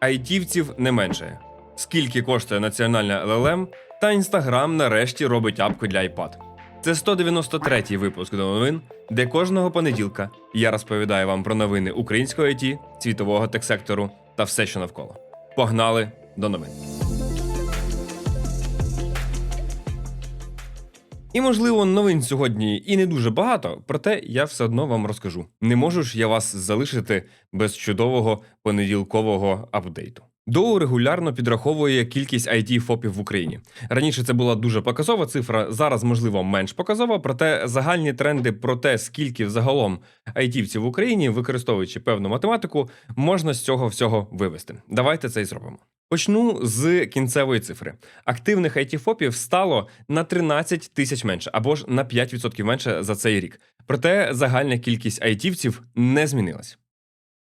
айтівців не менше. Скільки коштує національна LLM, та Інстаграм нарешті робить апку для iPad. Це 193-й випуск до новин, де кожного понеділка я розповідаю вам про новини українського IT, світового тех сектору та все, що навколо. Погнали до новин. І можливо, новин сьогодні і не дуже багато, проте я все одно вам розкажу. Не можу ж я вас залишити без чудового понеділкового апдейту. Доу регулярно підраховує кількість it фопів в Україні. Раніше це була дуже показова цифра, зараз можливо менш показова. Проте загальні тренди про те, скільки взагалом айтівців в Україні, використовуючи певну математику, можна з цього всього вивести. Давайте це і зробимо. Почну з кінцевої цифри. Активних IT-фопів стало на 13 тисяч менше, або ж на 5% менше за цей рік. Проте загальна кількість айтівців не змінилась.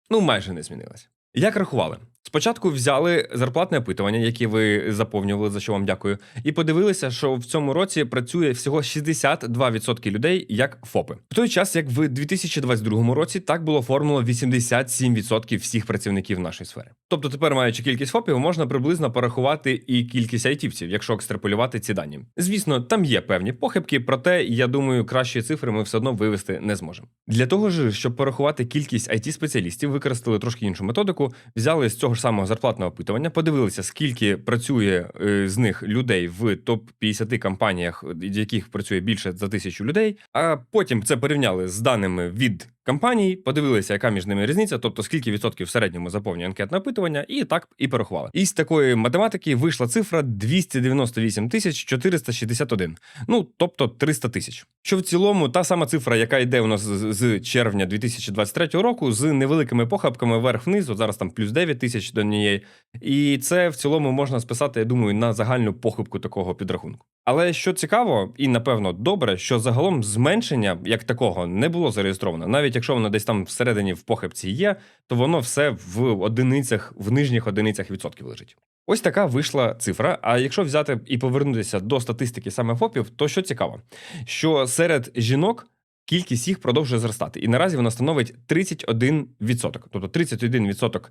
Ну, майже не змінилась. Як рахували? Спочатку взяли зарплатне опитування, яке ви заповнювали, за що вам дякую, і подивилися, що в цьому році працює всього 62% людей як ФОПи. В той час, як в 2022 році, так було формуло 87% всіх працівників нашої сфери. Тобто, тепер, маючи кількість ФОПів, можна приблизно порахувати і кількість айтівців, якщо екстраполювати ці дані. Звісно, там є певні похибки, проте я думаю, кращі цифри ми все одно вивести не зможемо. Для того ж, щоб порахувати кількість it спеціалістів використали трошки іншу методику, взяли з цього ж самого зарплатного опитування, подивилися, скільки працює е, з них людей в топ 50 компаніях, в яких працює більше за тисячу людей. А потім це порівняли з даними від компаній, подивилися, яка між ними різниця, тобто скільки відсотків в середньому заповнює анкетне опитування, і так і порахували. Із такої математики вийшла цифра 298 тисяч 461, ну тобто 300 тисяч. Що в цілому та сама цифра, яка йде у нас з червня 2023 року, з невеликими похабками вверх-вниз, от зараз там плюс 9 тисяч до неї. І це в цілому можна списати, я думаю, на загальну похибку такого підрахунку. Але що цікаво, і напевно добре, що загалом зменшення як такого не було зареєстровано. Навіть якщо воно десь там всередині в похибці є, то воно все в одиницях, в нижніх одиницях відсотків лежить. Ось така вийшла цифра. А якщо взяти і повернутися до статистики саме ФОПів, то що цікаво, що серед жінок. Кількість їх продовжує зростати, і наразі вона становить 31%. Тобто 31%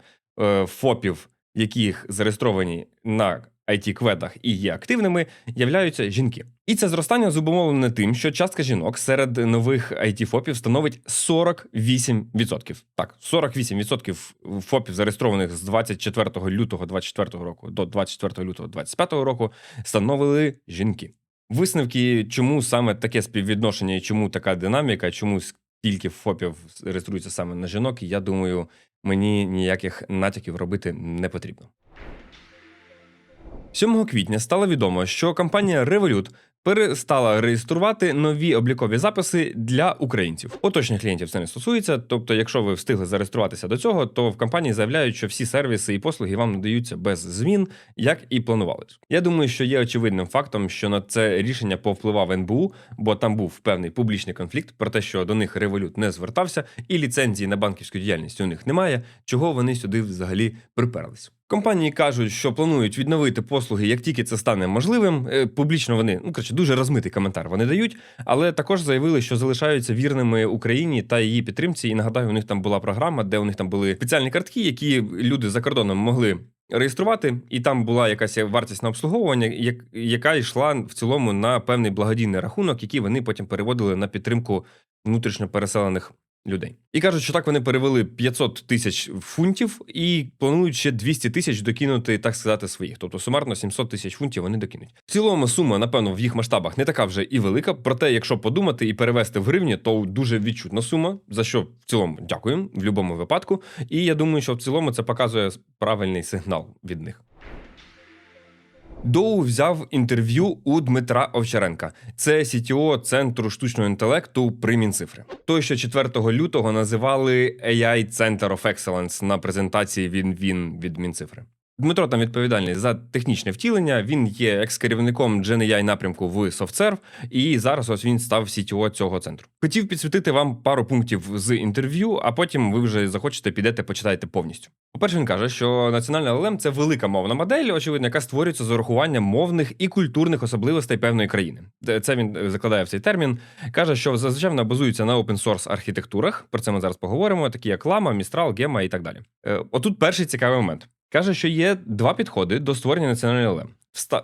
е, ФОПів, яких зареєстровані на it кведах і є активними, являються жінки. І це зростання зумовлене тим, що частка жінок серед нових it фопів становить 48%. Так, 48% ФОПів, зареєстрованих з 24 лютого 24 року до 24 лютого 25 року, становили жінки. Висновки, чому саме таке співвідношення і чому така динаміка, чому стільки ФОПів реєструється саме на жінок, я думаю, мені ніяких натяків робити не потрібно. 7 квітня стало відомо, що компанія Revolut перестала реєструвати нові облікові записи для українців. Оточних клієнтів це не стосується. Тобто, якщо ви встигли зареєструватися до цього, то в компанії заявляють, що всі сервіси і послуги вам надаються без змін, як і планувалось. Я думаю, що є очевидним фактом, що на це рішення повпливав НБУ, бо там був певний публічний конфлікт про те, що до них Revolut не звертався, і ліцензії на банківську діяльність у них немає. Чого вони сюди взагалі приперлись? Компанії кажуть, що планують відновити послуги, як тільки це стане можливим. Е, Публічно вони ну коротше, дуже розмитий коментар вони дають, але також заявили, що залишаються вірними Україні та її підтримці. І нагадаю, у них там була програма, де у них там були спеціальні картки, які люди за кордоном могли. Реєструвати, і там була якась вартість на обслуговування, як, яка йшла в цілому на певний благодійний рахунок, який вони потім переводили на підтримку внутрішньо переселених людей. І кажуть, що так вони перевели 500 тисяч фунтів і планують ще 200 тисяч докинути, так сказати, своїх. Тобто сумарно 700 тисяч фунтів вони докинуть. В цілому сума, напевно, в їх масштабах не така вже і велика. Проте, якщо подумати і перевести в гривні, то дуже відчутна сума. За що в цілому дякуємо в будь-якому випадку. І я думаю, що в цілому це показує правильний сигнал від них. Доу взяв інтерв'ю у Дмитра Овчаренка. Це CTO центру штучного інтелекту при Мінцифри. Той, що 4 лютого називали AI Center of Excellence на презентації він він від Мінцифри. Дмитро там відповідальний за технічне втілення. Він є екс-керівником GenAI напрямку в SoftServe, і зараз ось він став CTO цього центру. Хотів підсвітити вам пару пунктів з інтерв'ю, а потім ви вже захочете підете, почитайте повністю. По-перше, він каже, що національна LLM – це велика мовна модель, очевидно, яка створюється з урахуванням мовних і культурних особливостей певної країни. Це він закладає в цей термін. каже, що зазвичай вона базується на open-source архітектурах. Про це ми зараз поговоримо, такі як Lama, Mistral, Gemma і так далі. Е, Отут перший цікавий момент. Каже, що є два підходи до створення національної LLM.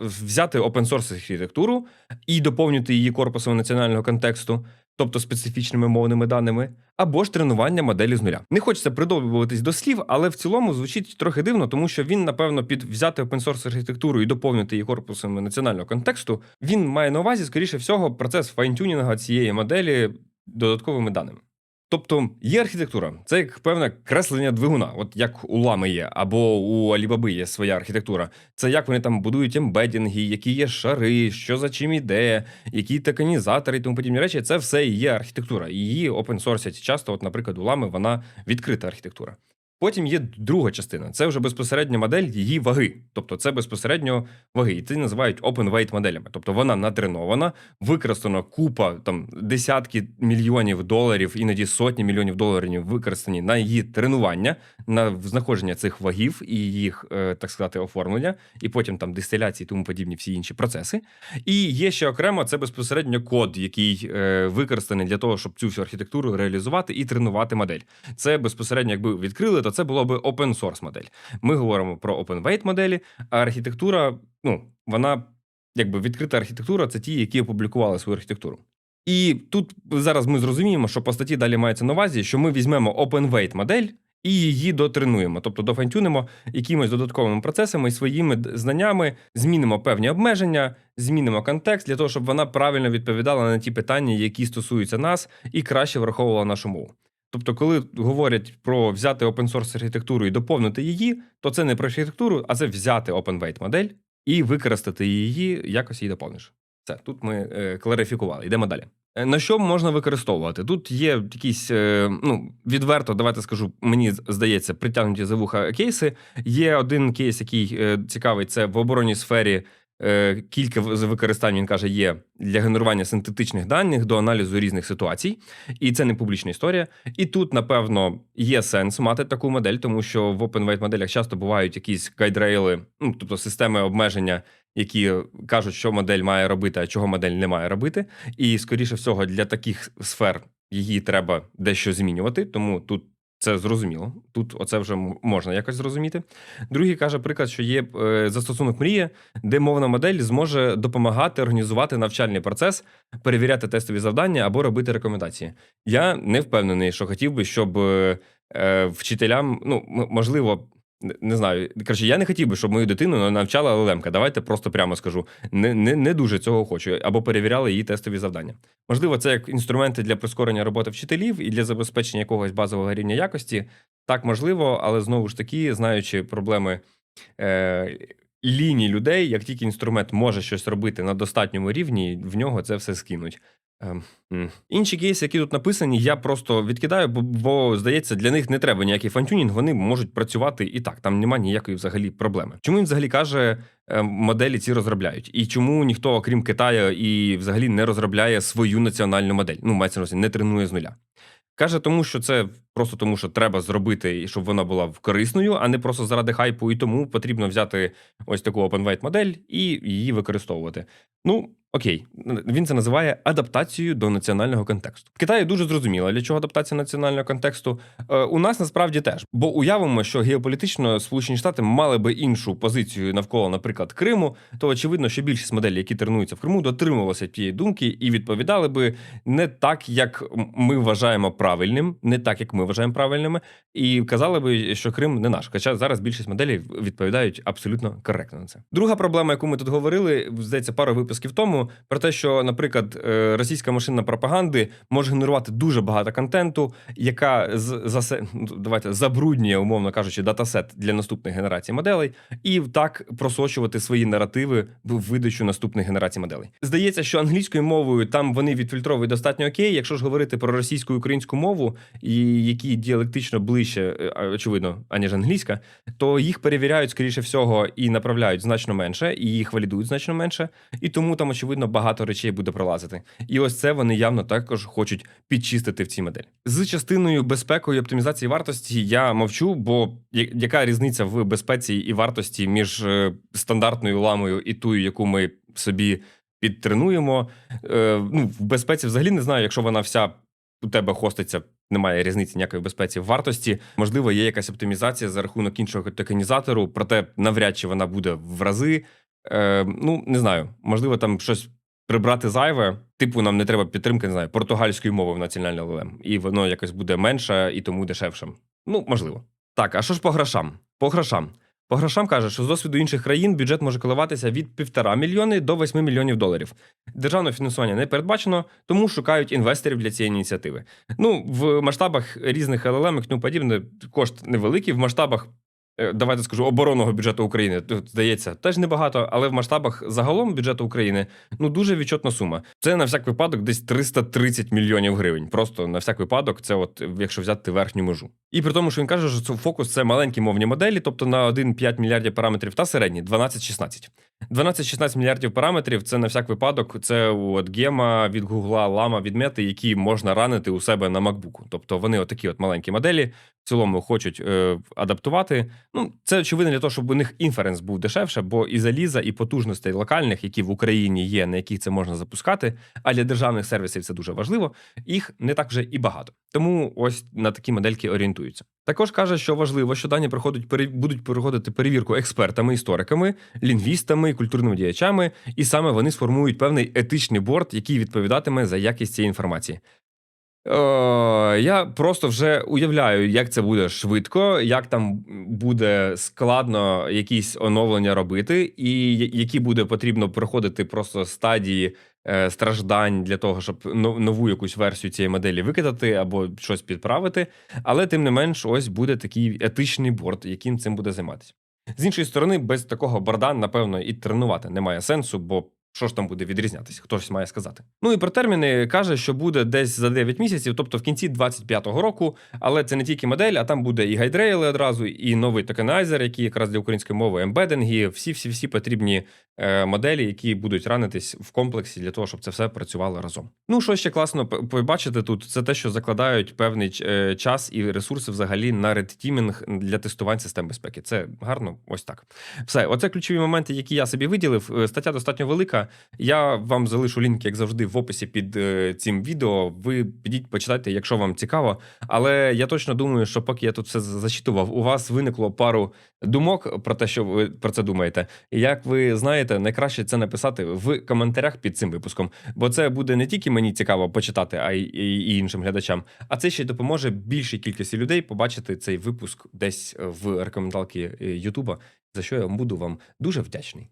Взяти open-source архітектуру і доповнити її корпусом національного контексту, тобто специфічними мовними даними, або ж тренування моделі з нуля. Не хочеться придовбуватись до слів, але в цілому звучить трохи дивно, тому що він, напевно, під взяти open-source архітектуру і доповнити її корпусом національного контексту, він має на увазі, скоріше всього, процес файнтюнінга цієї моделі додатковими даними. Тобто є архітектура, це як певне креслення двигуна, от як у лами є, або у Алібаби є своя архітектура. Це як вони там будують ембедінги, які є шари, що за чим іде, які токенізатори і тому подібні речі. Це все є архітектура. Її опенсорсять часто. От, наприклад, у лами вона відкрита архітектура. Потім є друга частина. Це вже безпосередня модель її ваги. Тобто це безпосередньо ваги. І це називають open weight моделями. Тобто вона натренована, використана купа там десятки мільйонів доларів, іноді сотні мільйонів доларів використані на її тренування, на знаходження цих вагів і їх, е, так сказати, оформлення, і потім там дистиляції тому подібні всі інші процеси. І є ще окремо це безпосередньо код, який е, використаний для того, щоб цю всю архітектуру реалізувати і тренувати модель. Це безпосередньо, якби відкрили, то це було би open source модель. Ми говоримо про open weight моделі, а архітектура, ну вона якби відкрита архітектура, це ті, які опублікували свою архітектуру. І тут зараз ми зрозуміємо, що по статті далі мається на увазі, що ми візьмемо open weight модель і її дотренуємо, тобто дофантюнимо якимось додатковими процесами і своїми знаннями, змінимо певні обмеження, змінимо контекст для того, щоб вона правильно відповідала на ті питання, які стосуються нас, і краще враховувала нашу мову. Тобто, коли говорять про взяти open source архітектуру і доповнити її, то це не про архітектуру, а це взяти open weight модель і використати її, якось її доповниш. Це тут ми е, кларифікували. Йдемо далі. Е, На що можна використовувати? Тут є якісь, е, ну відверто, давайте скажу, мені здається, притягнуті за вуха кейси. Є один кейс, який е, цікавий, це в оборонній сфері. Е, Кілька використань він каже є для генерування синтетичних даних до аналізу різних ситуацій, і це не публічна історія. І тут, напевно, є сенс мати таку модель, тому що в open моделях часто бувають якісь гайдрейли, ну тобто системи обмеження, які кажуть, що модель має робити, а чого модель не має робити. І скоріше всього, для таких сфер її треба дещо змінювати, тому тут. Це зрозуміло. Тут оце вже можна якось зрозуміти. Другий каже приклад, що є е, застосунок мрія, де мовна модель зможе допомагати організувати навчальний процес, перевіряти тестові завдання або робити рекомендації. Я не впевнений, що хотів би, щоб е, е, вчителям, ну можливо, не- знаю. Коротше, я не хотів би, щоб мою дитину навчала ЛЛМка. Давайте просто прямо скажу. Не, не, не дуже цього хочу, або перевіряли її тестові завдання. Можливо, це як інструменти для прискорення роботи вчителів і для забезпечення якогось базового рівня якості. Так, можливо, але знову ж таки, знаючи проблеми е, ліній людей, як тільки інструмент може щось робити на достатньому рівні, в нього це все скинуть. Ем. Інші кейси, які тут написані, я просто відкидаю, бо, бо здається, для них не треба ніякий фантюнінг, вони можуть працювати і так. Там немає ніякої взагалі проблеми. Чому він взагалі каже, е, моделі ці розробляють? І чому ніхто, окрім Китаю, і взагалі не розробляє свою національну модель? Ну, мається на не тренує з нуля. Каже, тому що це просто тому, що треба зробити, і щоб вона була корисною, а не просто заради хайпу. І тому потрібно взяти ось таку open модель і її використовувати. Ну, окей, він це називає адаптацією до національного контексту. В Китаї дуже зрозуміло, для чого адаптація національного контексту. Е, у нас насправді теж, бо уявимо, що геополітично Сполучені Штати мали би іншу позицію навколо, наприклад, Криму, то очевидно, що більшість моделей, які тренуються в Криму, дотримувалися тієї думки і відповідали би не так, як ми вважаємо правильним, не так, як ми вважаємо правильними, і казали би, що Крим не наш. Хоча зараз більшість моделей відповідають абсолютно коректно на це. Друга проблема, яку ми тут говорили, здається, пару випусків тому, про те, що, наприклад, е, російська машина пропаганди може генерувати дуже багато контенту, яка засе ну, давайте забруднює, умовно кажучи, датасет для наступних генерацій моделей, і так просочувати свої наративи в видачу наступних генерацій моделей. Здається, що англійською мовою там вони відфільтровують достатньо окей. Якщо ж говорити про російську і українську мову, і які діалектично ближче, е, очевидно, аніж англійська, то їх перевіряють скоріше всього і направляють значно менше, і їх валідують значно менше, і тому там очевидно багато речей буде пролазити. І ось це вони явно також хочуть підчистити в цій моделі. З частиною безпекою і оптимізації вартості я мовчу, бо яка різниця в безпеці і вартості між е, стандартною ламою і тою, яку ми собі підтренуємо. Е, ну, в безпеці взагалі не знаю, якщо вона вся у тебе хоститься. Немає різниці ніякої безпеці в вартості. Можливо, є якась оптимізація за рахунок іншого токенізатору, проте навряд чи вона буде в рази. Е, ну, не знаю, можливо, там щось прибрати зайве. Типу, нам не треба підтримки, не знаю, португальської мови в національний LLM. І воно якось буде менше і тому дешевшим. Ну, можливо. Так, а що ж по грошам? По грошам. По грошам каже, що з досвіду інших країн бюджет може коливатися від 1,5 мільйони до 8 мільйонів доларів. Державне фінансування не передбачено, тому шукають інвесторів для цієї ініціативи. Ну, в масштабах різних LLM і подібне кошт невеликий. В масштабах, давайте скажу, оборонного бюджету України тут здається теж небагато, але в масштабах загалом бюджету України ну дуже відчутна сума. Це на всяк випадок десь 330 мільйонів гривень. Просто на всяк випадок, це от якщо взяти верхню межу. І при тому, що він каже, що це фокус це маленькі мовні моделі, тобто на 1,5 мільярдів параметрів та середні 12-16. 12-16 мільярдів параметрів це на всяк випадок. Це от гема від Гугла, лама від мети, які можна ранити у себе на MacBook. Тобто вони отакі от маленькі моделі в цілому хочуть е, адаптувати. Ну, це очевидно для того, щоб у них інференс був дешевше, бо і заліза, і потужностей локальних, які в Україні є, на яких це можна запускати. А для державних сервісів це дуже важливо. Їх не так вже і багато. Тому ось на такі модельки орієнтуються. Також каже, що важливо, що дані проходять будуть проходити перевірку експертами, істориками, лінгвістами, культурними діячами, і саме вони сформують певний етичний борт, який відповідатиме за якість цієї інформації. Е, я просто вже уявляю, як це буде швидко, як там буде складно якісь оновлення робити, і які буде потрібно проходити просто стадії е, страждань для того, щоб нову якусь версію цієї моделі викидати або щось підправити. Але тим не менш, ось буде такий етичний борт, яким цим буде займатися. З іншої сторони, без такого борда, напевно, і тренувати немає сенсу, бо що ж там буде відрізнятися, хтось має сказати. Ну і про терміни каже, що буде десь за 9 місяців, тобто в кінці 25-го року. Але це не тільки модель, а там буде і гайдрейли одразу, і новий токенайзер, який якраз для української мови, ембединги, всі всі всі потрібні е, моделі, які будуть ранитись в комплексі для того, щоб це все працювало разом. Ну що ще класно побачити тут, це те, що закладають певний е, час і ресурси взагалі на редтімінг для тестувань систем безпеки. Це гарно, ось так. Все, оце ключові моменти, які я собі виділив. Е, Стаття достатньо велика. Я вам залишу лінк, як завжди, в описі під е, цим відео. Ви підіть, почитайте, якщо вам цікаво. Але я точно думаю, що поки я тут все зачитував, у вас виникло пару думок про те, що ви про це думаєте. І як ви знаєте, найкраще це написати в коментарях під цим випуском, бо це буде не тільки мені цікаво почитати, а й і, іншим глядачам. А це ще й допоможе більшій кількості людей побачити цей випуск десь в рекомендалки е, Ютуба, за що я буду вам дуже вдячний.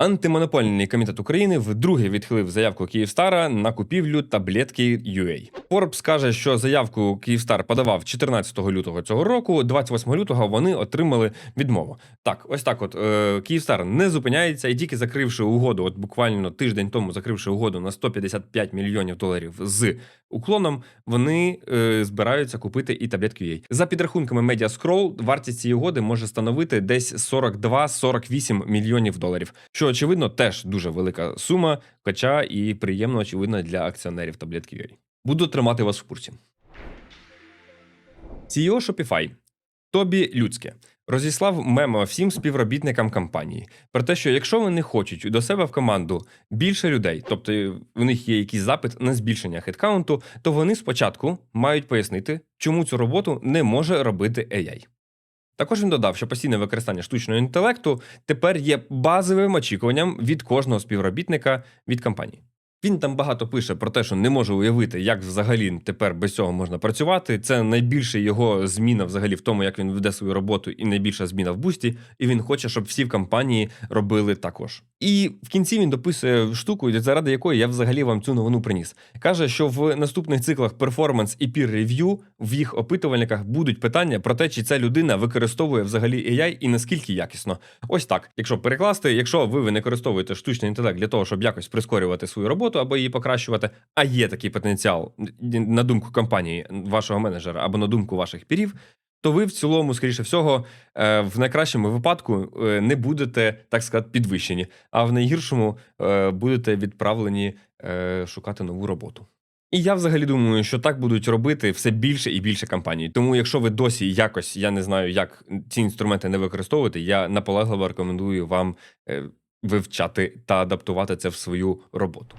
Антимонопольний комітет України вдруге відхилив заявку Київстара на купівлю таблетки UA. Forbes каже, що заявку Київстар подавав 14 лютого цього року. 28 лютого вони отримали відмову. Так, ось так. От е, Київстар не зупиняється і тільки закривши угоду, от буквально тиждень тому закривши угоду на 155 мільйонів доларів з уклоном, вони е, збираються купити і таблетки UA. За підрахунками Mediascroll, вартість цієї угоди може становити десь 42-48 мільйонів доларів. Що очевидно теж дуже велика сума, хоча і приємно очевидно для акціонерів таблетки UA. Буду тримати вас в курсі. CEO Shopify Тобі Людське розіслав мемо всім співробітникам компанії про те, що якщо вони хочуть до себе в команду більше людей, тобто у них є якийсь запит на збільшення хедкаунту, то вони спочатку мають пояснити, чому цю роботу не може робити AI. Також він додав, що постійне використання штучного інтелекту тепер є базовим очікуванням від кожного співробітника від компанії. Він там багато пише про те, що не може уявити, як взагалі тепер без цього можна працювати. Це найбільша його зміна взагалі в тому, як він веде свою роботу, і найбільша зміна в бусті. І він хоче, щоб всі в компанії робили також. І в кінці він дописує штуку, заради якої я взагалі вам цю новину приніс. Каже, що в наступних циклах перформанс і peer review в їх опитувальниках будуть питання про те, чи ця людина використовує взагалі AI і наскільки якісно. Ось так. Якщо перекласти, якщо ви, використовуєте штучний інтелект для того, щоб якось прискорювати свою роботу або її покращувати, а є такий потенціал на думку компанії вашого менеджера або на думку ваших пірів. То ви в цілому, скоріше всього, е, в найкращому випадку е, не будете, так сказати, підвищені, а в найгіршому е, будете відправлені шукати нову роботу. І я взагалі думаю, що так будуть робити все більше і більше компаній. Тому, якщо ви досі якось, я не знаю, як ці інструменти не використовуєте, я наполегливо рекомендую вам вивчати та адаптувати це в свою роботу.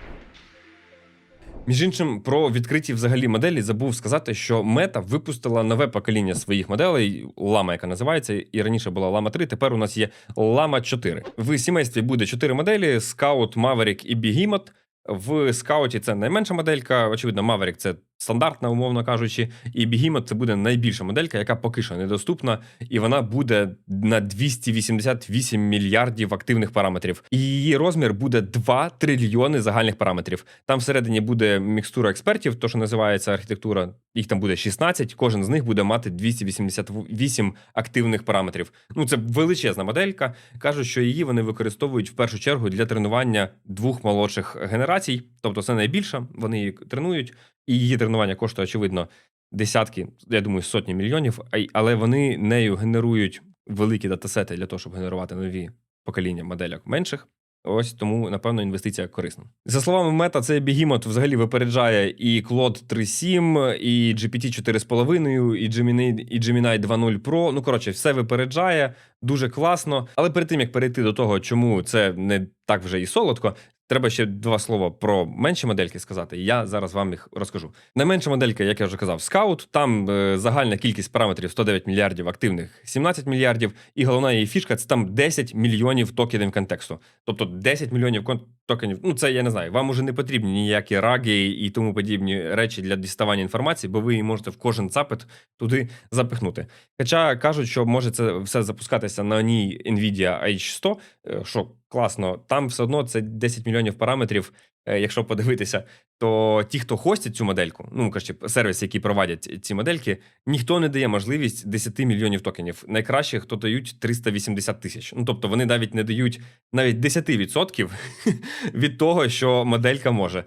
Між іншим, про відкриті взагалі моделі забув сказати, що Мета випустила нове покоління своїх моделей, лама, яка називається, і раніше була лама 3, тепер у нас є лама 4. В сімействі буде 4 моделі: Scout, Maverick і Behemoth. В скауті це найменша моделька. Очевидно, Maverick це стандартна, умовно кажучи, і Behemoth це буде найбільша моделька, яка поки що недоступна, і вона буде на 288 мільярдів активних параметрів. І її розмір буде 2 трильйони загальних параметрів. Там всередині буде мікстура експертів, то що називається архітектура. Їх там буде 16, Кожен з них буде мати 288 активних параметрів. Ну це величезна моделька. Кажуть, що її вони використовують в першу чергу для тренування двох молодших генерацій. Тобто це найбільша. Вони її тренують, і її тренування коштує, очевидно, десятки, я думаю, сотні мільйонів. Але вони нею генерують великі датасети для того, щоб генерувати нові покоління модельок менших. Ось тому, напевно, інвестиція корисна. За словами Мета, цей бігімот взагалі випереджає і Claude 3.7, і GPT 4.5, і Gemini, і Gemini 2.0 Pro. Ну, коротше, все випереджає, дуже класно. Але перед тим як перейти до того, чому це не так вже і солодко, треба ще два слова про менші модельки сказати. Я зараз вам їх розкажу. Найменша моделька, як я вже казав, Scout. Там е, загальна кількість параметрів 109 мільярдів активних, 17 мільярдів. І головна її фішка це там 10 мільйонів токенів контексту. Тобто 10 мільйонів токенів. Ну це я не знаю. Вам уже не потрібні ніякі раги і тому подібні речі для діставання інформації, бо ви її можете в кожен запит туди запихнути. Хоча кажуть, що може це все запускатися на одній Nvidia H100, е, що класно, там все одно це 10 мільйонів параметрів. Е, Якщо подивитися, то ті, хто хостять цю модельку, ну кажучи, сервіси, які проводять ці модельки, ніхто не дає можливість 10 мільйонів токенів. Найкраще, хто дають 380 тисяч. Ну тобто вони навіть не дають навіть 10% від того, що моделька може.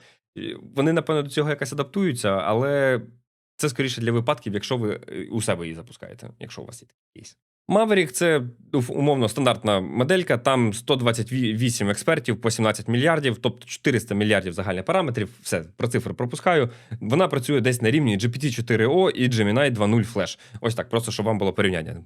Вони, напевно, до цього якось адаптуються, але це скоріше для випадків, якщо ви е, у себе її запускаєте, якщо у вас є такий кейс. Maverick – це умовно стандартна моделька. Там 128 експертів по 17 мільярдів, тобто 400 мільярдів загальних параметрів. Все про цифри пропускаю. Вона працює десь на рівні GPT-4O і Gemini 2.0 Flash. Ось так, просто щоб вам було порівняння.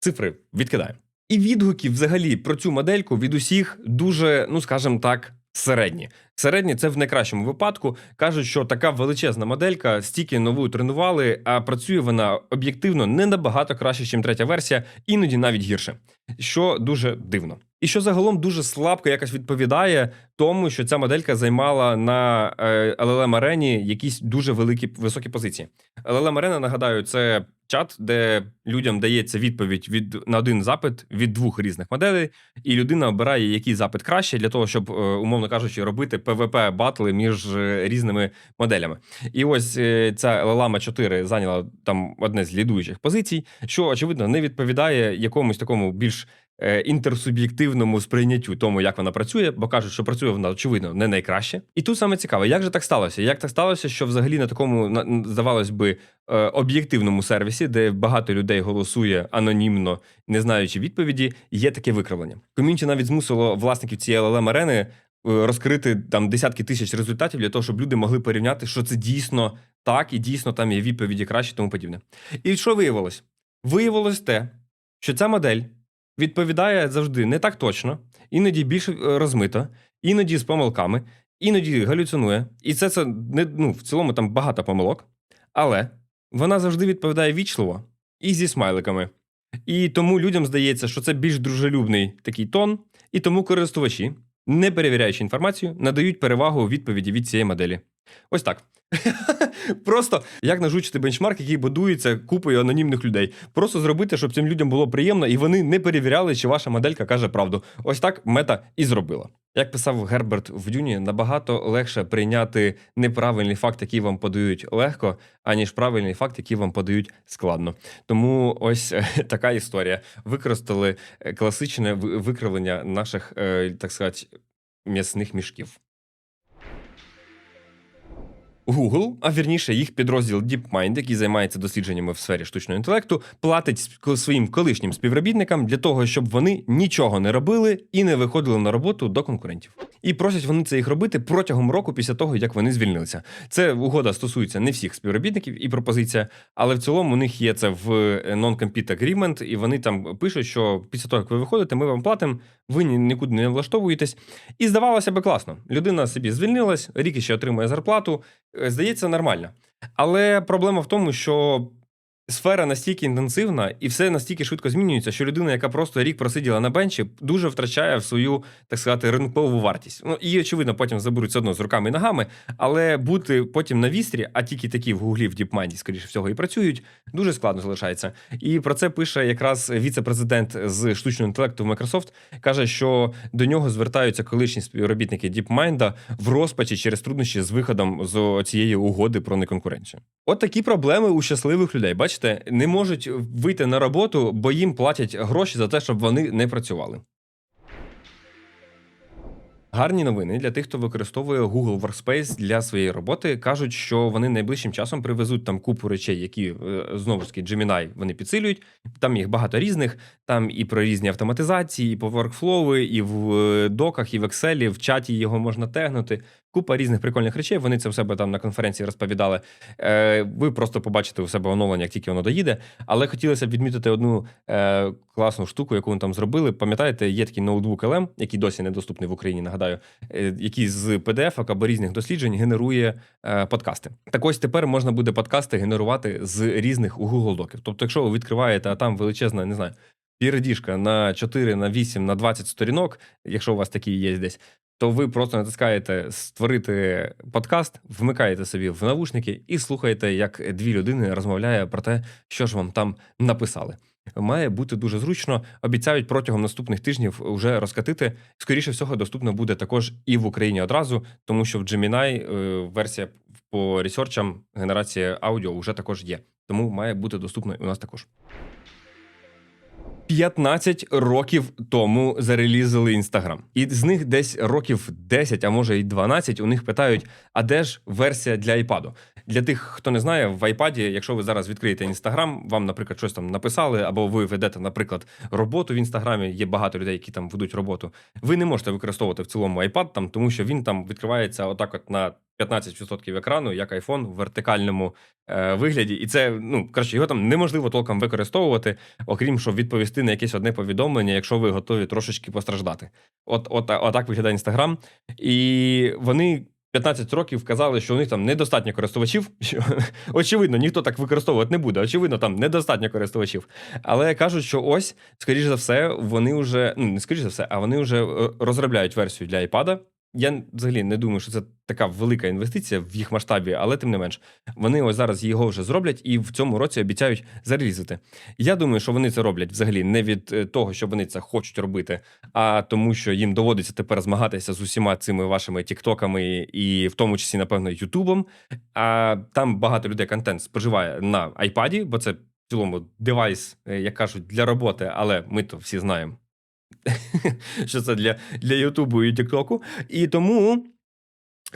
Цифри відкидаю. І відгуки взагалі про цю модельку від усіх дуже, ну скажімо так, середні. Середні це в найкращому випадку. Кажуть, що така величезна моделька стільки нову тренували, а працює вона об'єктивно не набагато краще, ніж третя версія, іноді навіть гірше, що дуже дивно. І що загалом дуже слабко якось відповідає тому, що ця моделька займала на е, LLM арені якісь дуже великі високі позиції. LLM арена, нагадаю, це чат, де людям дається відповідь від на один запит від двох різних моделей, і людина обирає, який запит краще для того, щоб, е, умовно кажучи, робити PvP батли між е, різними моделями. І ось е, ця LLM 4 зайняла там одне з лідуючих позицій, що очевидно не відповідає якомусь такому більш інтерсуб'єктивному сприйняттю тому, як вона працює, бо кажуть, що працює вона очевидно не найкраще. І тут саме цікаво, як же так сталося? Як так сталося, що взагалі на такому здавалось би е, об'єктивному сервісі, де багато людей голосує анонімно, не знаючи відповіді, є таке викривлення. Ком'юніті навіть змусило власників цієї LLM арени е, розкрити там десятки тисяч результатів для того, щоб люди могли порівняти, що це дійсно так, і дійсно там є відповіді краще, тому подібне. І що виявилось? Виявилось те, що ця модель відповідає завжди не так точно, іноді більш е, розмито, іноді з помилками, іноді галюцинує. І це, це не ну, в цілому там багато помилок, але вона завжди відповідає вічливо і зі смайликами. І тому людям здається, що це більш дружелюбний такий тон, і тому користувачі, не перевіряючи інформацію, надають перевагу відповіді від цієї моделі. Ось так. Просто як нажучити бенчмарк, який будується купою анонімних людей. Просто зробити, щоб цим людям було приємно, і вони не перевіряли, чи ваша моделька каже правду. Ось так мета і зробила. Як писав Герберт в Дюні, набагато легше прийняти неправильний факт, який вам подають легко, аніж правильний факт, який вам подають складно. Тому ось е, така історія. Використали е, класичне викривлення наших, е, так сказати, м'ясних мішків. Google, а вірніше їх підрозділ DeepMind, який займається дослідженнями в сфері штучного інтелекту, платить своїм колишнім співробітникам для того, щоб вони нічого не робили і не виходили на роботу до конкурентів. І просять вони це їх робити протягом року після того, як вони звільнилися. Це угода стосується не всіх співробітників і пропозиція, але в цілому у них є це в non-compete agreement, і вони там пишуть, що після того, як ви виходите, ми вам платимо, ви нікуди не влаштовуєтесь. І здавалося би класно. Людина собі звільнилась, рік ще отримує зарплату, е, здається нормально. Але проблема в тому, що сфера настільки інтенсивна і все настільки швидко змінюється, що людина, яка просто рік просиділа на бенчі, дуже втрачає в свою, так сказати, ринкову вартість. Ну і очевидно, потім заберуть все одно з руками і ногами, але бути потім на вістрі, а тільки такі в гуглі в DeepMind, скоріше всього, і працюють, дуже складно залишається. І про це пише якраз віце-президент з штучного інтелекту в Microsoft, каже, що до нього звертаються колишні співробітники DeepMind в розпачі через труднощі з виходом з цієї угоди про неконкуренцію. От такі проблеми у щасливих людей. Бачите, не можуть вийти на роботу, бо їм платять гроші за те, щоб вони не працювали. Гарні новини для тих, хто використовує Google Workspace для своєї роботи. кажуть, що вони найближчим часом привезуть там купу речей, які е, знову ж таки Gemini вони підсилюють. Там їх багато різних. Там і про різні автоматизації, і по workflow, і в е, доках, і в Excel, в чаті його можна тегнути. Купа різних прикольних речей. Вони це в себе там на конференції розповідали. Е, Ви просто побачите у себе оновлення, як тільки воно доїде. Але хотілося б відмітити одну е, класну штуку, яку вони там зробили. Пам'ятаєте, є такий ноутбук LM, який досі недоступний в Україні. Нагадаю, е, який з PDF або різних досліджень генерує е, подкасти. Так ось тепер можна буде подкасти генерувати з різних у Google Доків. Тобто, якщо ви відкриваєте, а там величезна, не знаю. Пірдішка на 4, на 8, на 20 сторінок, якщо у вас такі є десь, то ви просто натискаєте створити подкаст, вмикаєте собі в навушники і слухаєте, як дві людини розмовляє про те, що ж вам там написали. Має бути дуже зручно. Обіцяють протягом наступних тижнів вже розкатити. Скоріше всього, доступно буде також і в Україні одразу, тому що в Gemini е, версія по ресерчам генерація аудіо вже також є. Тому має бути доступно і у нас також. 15 років тому зарелізили Інстаграм, і з них десь років 10, а може й 12, у них питають: а де ж версія для iPad? Для тих, хто не знає, в iPad, якщо ви зараз відкриєте Інстаграм, вам, наприклад, щось там написали, або ви ведете, наприклад, роботу в інстаграмі. Є багато людей, які там ведуть роботу. Ви не можете використовувати в цілому iPad, там, тому що він там відкривається отак, от на 15% екрану, як iPhone в вертикальному е, вигляді, і це ну коротше, його там неможливо толком використовувати, окрім що відповісти на якесь одне повідомлення, якщо ви готові трошечки постраждати. От, от, отак виглядає Інстаграм. І вони. 15 років казали, що у них там недостатньо користувачів. Очевидно, ніхто так використовувати не буде. Очевидно, там недостатньо користувачів. Але кажуть, що ось, скоріш за все, вони вже ну не скоріш за все, а вони вже е, розробляють версію для iPad. Я взагалі не думаю, що це така велика інвестиція в їх масштабі, але тим не менш, вони ось зараз його вже зроблять і в цьому році обіцяють зарізати. Я думаю, що вони це роблять взагалі не від е, того, що вони це хочуть робити, а тому, що їм доводиться тепер змагатися з усіма цими вашими тіктоками і в тому числі, напевно, Ютубом. А там багато людей контент споживає на айпаді, бо це в цілому девайс, е, як кажуть, для роботи, але ми то всі знаємо. що це для для Ютубу і Тіктоку. І тому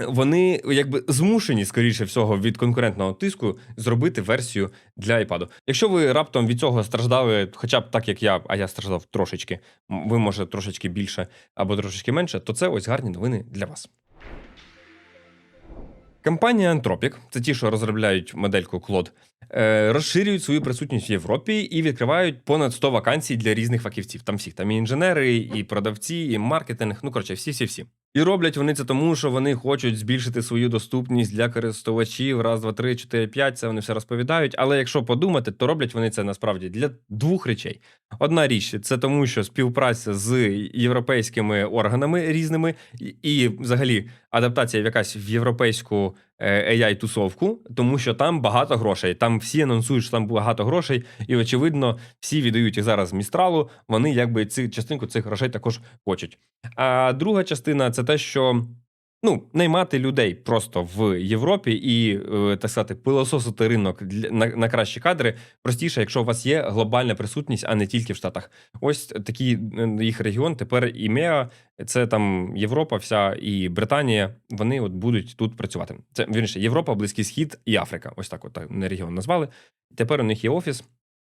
вони якби змушені, скоріше всього, від конкурентного тиску зробити версію для iPad. Якщо ви раптом від цього страждали, хоча б так, як я, а я страждав трошечки, ви може трошечки більше або трошечки менше, то це ось гарні новини для вас. Компанія Anthropic, це ті, що розробляють модельку Claude, е, розширюють свою присутність в Європі і відкривають понад 100 вакансій для різних фахівців. Там всіх там і інженери, і продавці, і маркетинг. Ну коротше, всі, всі, всі. І роблять вони це тому, що вони хочуть збільшити свою доступність для користувачів. Раз, два, три, чотири, п'ять. Це вони все розповідають. Але якщо подумати, то роблять вони це насправді для двох речей. Одна річ це тому, що співпраця з європейськими органами різними, і, взагалі, адаптація в якась в європейську ai тусовку тому що там багато грошей. Там всі анонсують, що там багато грошей, і очевидно, всі віддають їх зараз містралу. Вони якби цю частинку цих грошей також хочуть. А друга частина це те, що ну, наймати людей просто в Європі і е, так сказати, пилососити ринок на, на кращі кадри простіше, якщо у вас є глобальна присутність, а не тільки в Штатах. Ось такий е, їх регіон. Тепер і МЕА, це там Європа, вся і Британія. Вони от будуть тут працювати. Це вірніше Європа, Близький Схід і Африка. Ось так, от не регіон назвали. Тепер у них є офіс.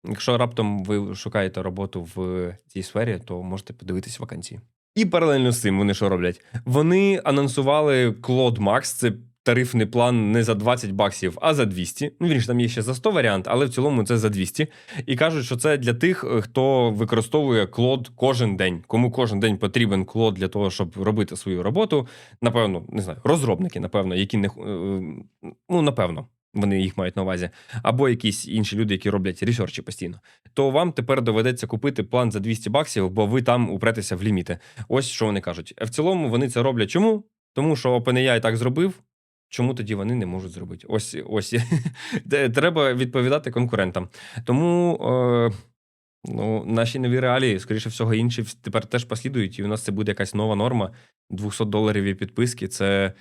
Якщо раптом ви шукаєте роботу в цій сфері, то можете подивитись вакансії. І паралельно з цим вони що роблять? Вони анонсували Claude Max, це тарифний план не за 20 баксів, а за 200. Ну, вірніше, там є ще за 100 варіант, але в цілому це за 200. І кажуть, що це для тих, е, хто використовує клод кожен день. Кому кожен день потрібен клод для того, щоб робити свою роботу. Напевно, не знаю, розробники, напевно, які не е, ну, напевно. Вони їх мають на увазі, або якісь інші люди, які роблять ресерчі постійно. То вам тепер доведеться купити план за 200 баксів, бо ви там упретеся в ліміти. Ось що вони кажуть. В цілому вони це роблять чому? Тому що OpenAI так зробив. Чому тоді вони не можуть зробити? Ось ось треба відповідати конкурентам. Тому е, ну, наші нові реалії, скоріше всього, інші тепер теж послідують, і у нас це буде якась нова норма. 200 доларів і підписки це.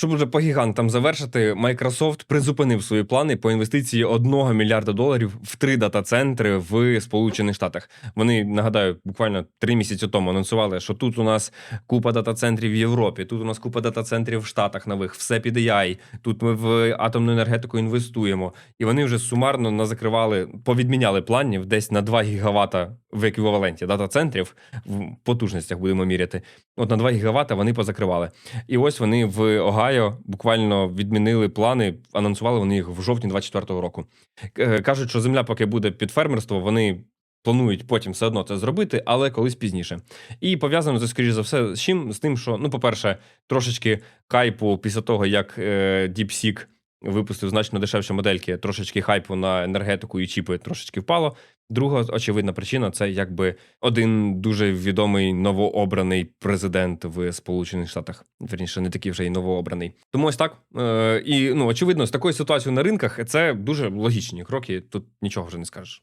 Щоб уже по гігантам завершити, Microsoft призупинив свої плани по інвестиції 1 мільярда доларів в три дата-центри в Сполучених Штатах. Вони нагадаю, буквально три місяці тому анонсували, що тут у нас купа дата-центрів в Європі, тут у нас купа дата-центрів в Штатах нових, все під AI, Тут ми в атомну енергетику інвестуємо. І вони вже сумарно назакривали, повідміняли планів десь на 2 гігавата в еквіваленті дата-центрів в потужностях будемо міряти. От на 2 гігавата вони позакривали. І ось вони в Огайо буквально відмінили плани, анонсували вони їх в жовтні 24-го року. Е, Кажуть, що земля поки буде під фермерство, вони планують потім все одно це зробити, але колись пізніше. І пов'язано це, скоріш за все, з чим? З тим, що, ну, по-перше, трошечки кайпу після того, як е, DeepSeek випустив значно дешевші модельки, трошечки хайпу на енергетику і чіпи трошечки впало. Друга очевидна причина це якби один дуже відомий новообраний президент в Сполучених Штатах. Вірніше, не такий вже й новообраний. Тому ось так. Е, і ну очевидно, з такою ситуацією на ринках це дуже логічні кроки. Тут нічого вже не скажеш.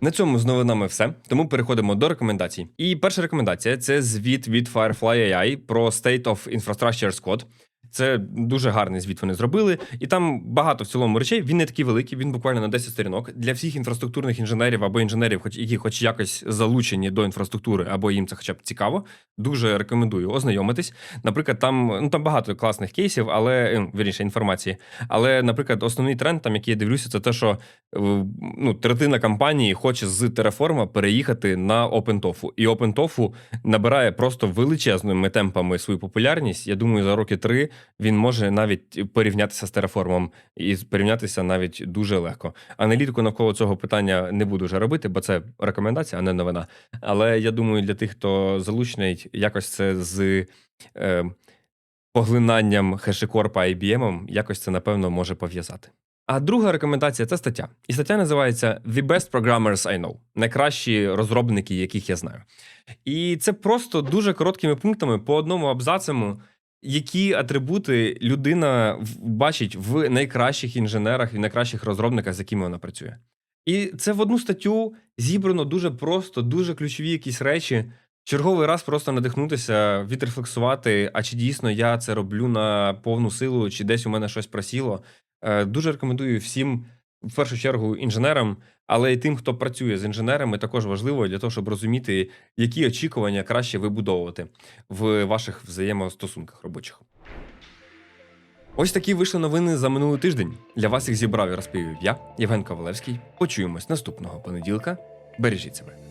На цьому з новинами все. Тому переходимо до рекомендацій. І перша рекомендація це звіт від Firefly AI про State of Infrastructure Code. Це дуже гарний звіт вони зробили, і там багато в цілому речей. Він не такий великий, він буквально на 10 сторінок. Для всіх інфраструктурних інженерів або інженерів, хоч які хоч якось залучені до інфраструктури, або їм це хоча б цікаво. Дуже рекомендую ознайомитись. Наприклад, там ну там багато класних кейсів, але е, вірніше інформації. Але, наприклад, основний тренд, там який я дивлюся, це те, що е, ну, третина компанії хоче з Terraform переїхати на OpenTofu. І OpenTofu набирає просто величезними темпами свою популярність. Я думаю, за роки три він може навіть порівнятися з Terraform і порівнятися навіть дуже легко. Аналітику навколо цього питання не буду вже робити, бо це рекомендація, а не новина. Але я думаю, для тих, хто залучений, якось це з е, поглинанням хешикорпа IBM, якось це напевно може пов'язати. А друга рекомендація це стаття. І стаття називається The Best Programmers I Know. Найкращі розробники, яких я знаю. І це просто дуже короткими пунктами по одному абзацему, які атрибути людина бачить в найкращих інженерах і найкращих розробниках, з якими вона працює. І це в одну статтю зібрано дуже просто, дуже ключові якісь речі. Черговий раз просто надихнутися, відрефлексувати, а чи дійсно я це роблю на повну силу, чи десь у мене щось просіло. Е, Дуже рекомендую всім, в першу чергу, інженерам, але й тим, хто працює з інженерами, також важливо для того, щоб розуміти, які очікування краще вибудовувати в ваших взаємостосунках робочих. Ось такі вийшли новини за минулий тиждень. Для вас їх зібрав і розповів я, Євген Ковалевський. Почуємось наступного понеділка. Бережіть себе.